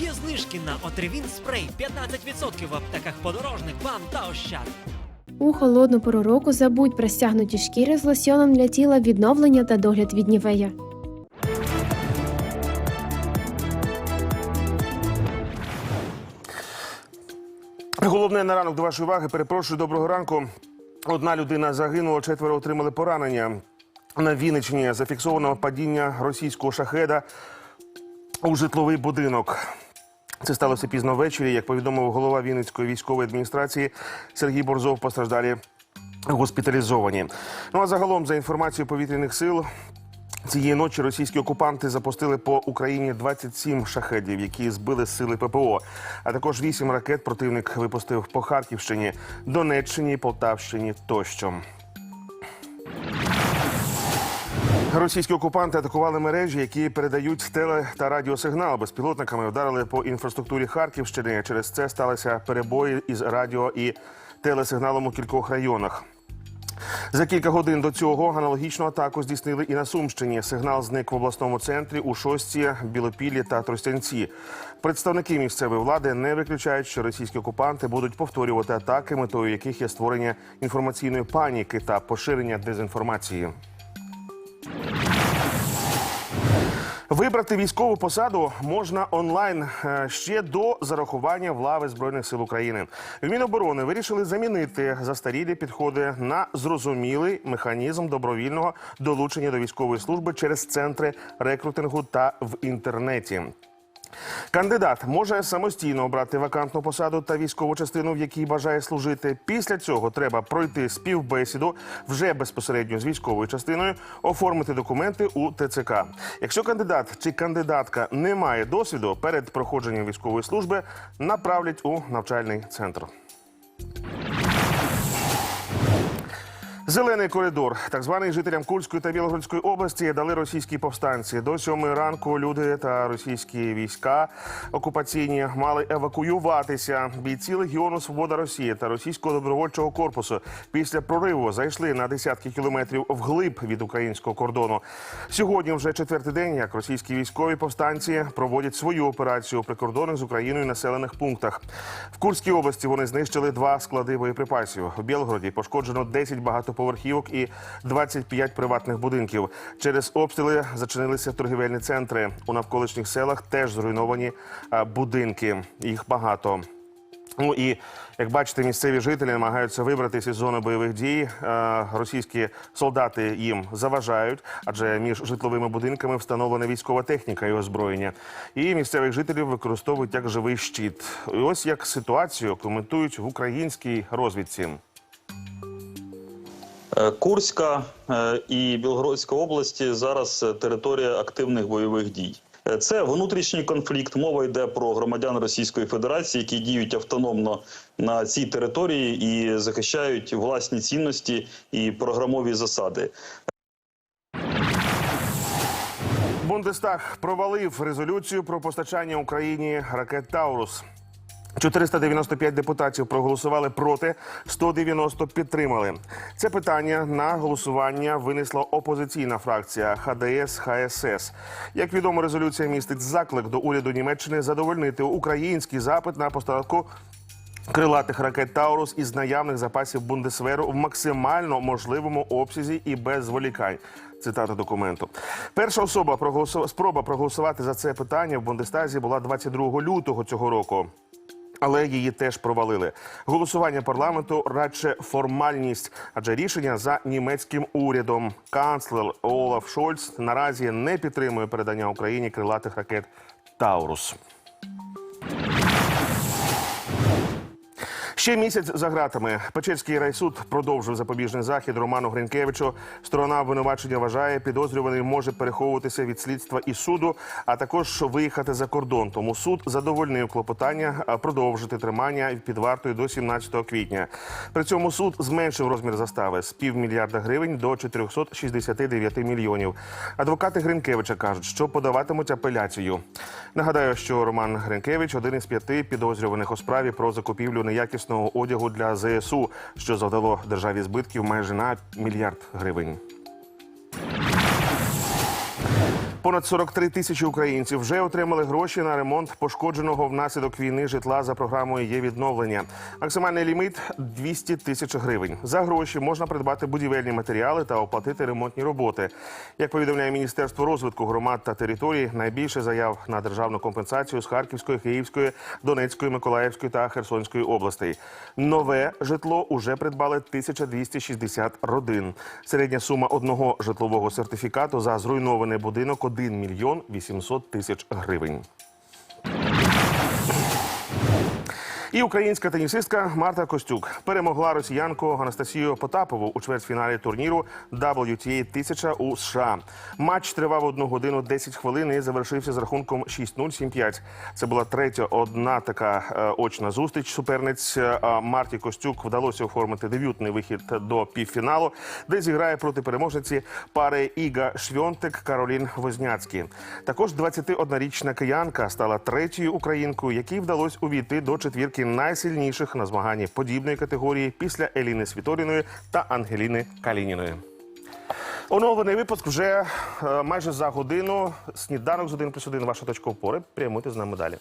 Є знижки на Отривін спрей 15% в аптеках подорожник, вам та ощад. У холодну пору року забудь про стягнуті шкіри з лосьоном для тіла відновлення та догляд від нівея. Головне на ранок до вашої уваги. Перепрошую, доброго ранку. Одна людина загинула, четверо отримали поранення. На Вінниччині зафіксовано падіння російського шахеда у житловий будинок. Це сталося пізно ввечері. Як повідомив голова Вінницької військової адміністрації Сергій Борзов, постраждалі госпіталізовані. Ну а загалом, за інформацією повітряних сил, Цієї ночі російські окупанти запустили по Україні 27 шахедів, які збили з сили ППО. А також 8 ракет противник випустив по Харківщині, Донеччині, Полтавщині тощо. Російські окупанти атакували мережі, які передають теле та радіосигнал. Безпілотниками вдарили по інфраструктурі Харківщини. Через це сталися перебої із радіо і телесигналом у кількох районах. За кілька годин до цього аналогічну атаку здійснили і на Сумщині. Сигнал зник в обласному центрі у Шості, Білопіллі та Тростянці. Представники місцевої влади не виключають, що російські окупанти будуть повторювати атаки, метою яких є створення інформаційної паніки та поширення дезінформації. Вибрати військову посаду можна онлайн е, ще до зарахування в лави збройних сил України. В Міноборони вирішили замінити застарілі підходи на зрозумілий механізм добровільного долучення до військової служби через центри рекрутингу та в інтернеті. Кандидат може самостійно обрати вакантну посаду та військову частину, в якій бажає служити. Після цього треба пройти співбесіду вже безпосередньо з військовою частиною, оформити документи у ТЦК. Якщо кандидат чи кандидатка не має досвіду перед проходженням військової служби, направлять у навчальний центр. Зелений коридор, так званий жителям Курської та Білогородської області, дали російські повстанці. До сьомої ранку люди та російські війська окупаційні мали евакуюватися. Бійці Легіону Свобода Росії та російського добровольчого корпусу після прориву зайшли на десятки кілометрів вглиб від українського кордону. Сьогодні вже четвертий день, як російські військові повстанці проводять свою операцію у прикордонних з Україною населених пунктах. В Курській області вони знищили два склади боєприпасів. У Білгороді пошкоджено 10 багатоповерхівок і 25 приватних будинків. Через обстріли зачинилися торгівельні центри. У навколишніх селах теж зруйновані будинки. Їх багато. Ну і як бачите, місцеві жителі намагаються вибратися із зони бойових дій. Е, Російські солдати їм заважають, адже між житловими будинками встановлена військова техніка і озброєння. І місцевих жителів використовують як живий щит. І ось як ситуацію коментують в українській розвідці. Е, Курська е, і Білгородська області зараз е, територія активних бойових дій. Це внутрішній конфлікт. Мова йде про громадян Російської Федерації, які діють автономно на цій території і захищають власні цінності і програмові засади. Бундестаг провалив резолюцію про постачання Україні ракет Таурус. 495 депутатів проголосували проти, 190 підтримали. Це питання на голосування винесла опозиційна фракція ХДС ХСС. Як відомо, резолюція містить заклик до уряду Німеччини задовольнити український запит на поставку крилатих ракет Таурус із наявних запасів Бундесверу в максимально можливому обсязі і без зволікань. Цитата документу. Перша особа проголосу... спроба проголосувати за це питання в Бундестазі була 22 лютого цього року. Але її теж провалили. Голосування парламенту радше формальність, адже рішення за німецьким урядом. Канцлер Олаф Шольц наразі не підтримує передання Україні крилатих ракет Таурус. Ще місяць за ґратами. Печерський райсуд продовжив запобіжний захід Роману Гринкевичу. Сторона обвинувачення вважає, підозрюваний може переховуватися від слідства і суду, а також виїхати за кордон. Тому суд задовольнив клопотання продовжити тримання під вартою до 17 квітня. При цьому суд зменшив розмір застави з півмільярда гривень до 469 мільйонів. Адвокати Гринкевича кажуть, що подаватимуть апеляцію. Нагадаю, що Роман Гринкевич один із п'яти підозрюваних у справі про закупівлю неякісного одягу для ЗСУ, що завдало державі збитків майже на мільярд гривень. Понад 43 тисячі українців вже отримали гроші на ремонт пошкодженого внаслідок війни житла за програмою є відновлення. Максимальний ліміт 200 тисяч гривень. За гроші можна придбати будівельні матеріали та оплатити ремонтні роботи. Як повідомляє Міністерство розвитку громад та територій, найбільше заяв на державну компенсацію з Харківської, Київської, Донецької, Миколаївської та Херсонської областей. Нове житло уже придбали 1260 родин. Середня сума одного житлового сертифікату за зруйнований будинок 1 мільйон 800 тисяч гривень. І українська тенісистка Марта Костюк перемогла росіянку Анастасію Потапову у чвертьфіналі турніру WTA 1000 у США. Матч тривав 1 годину 10 хвилин і завершився з рахунком 6-0, 7-5. Це була третя одна така е, очна зустріч. Суперниць е, Марті Костюк вдалося оформити дебютний вихід до півфіналу, де зіграє проти переможниці пари Іга Швьонтик Каролін Возняцькі. Також 21-річна киянка стала третьою українкою, якій вдалося увійти до четвірки найсильніших на змаганні подібної категорії після Еліни Світоріної та Ангеліни Калініної. Оновлений випуск вже е, майже за годину. Сніданок з 1 плюс 1. Ваша точка опори. Прямуйте з нами далі.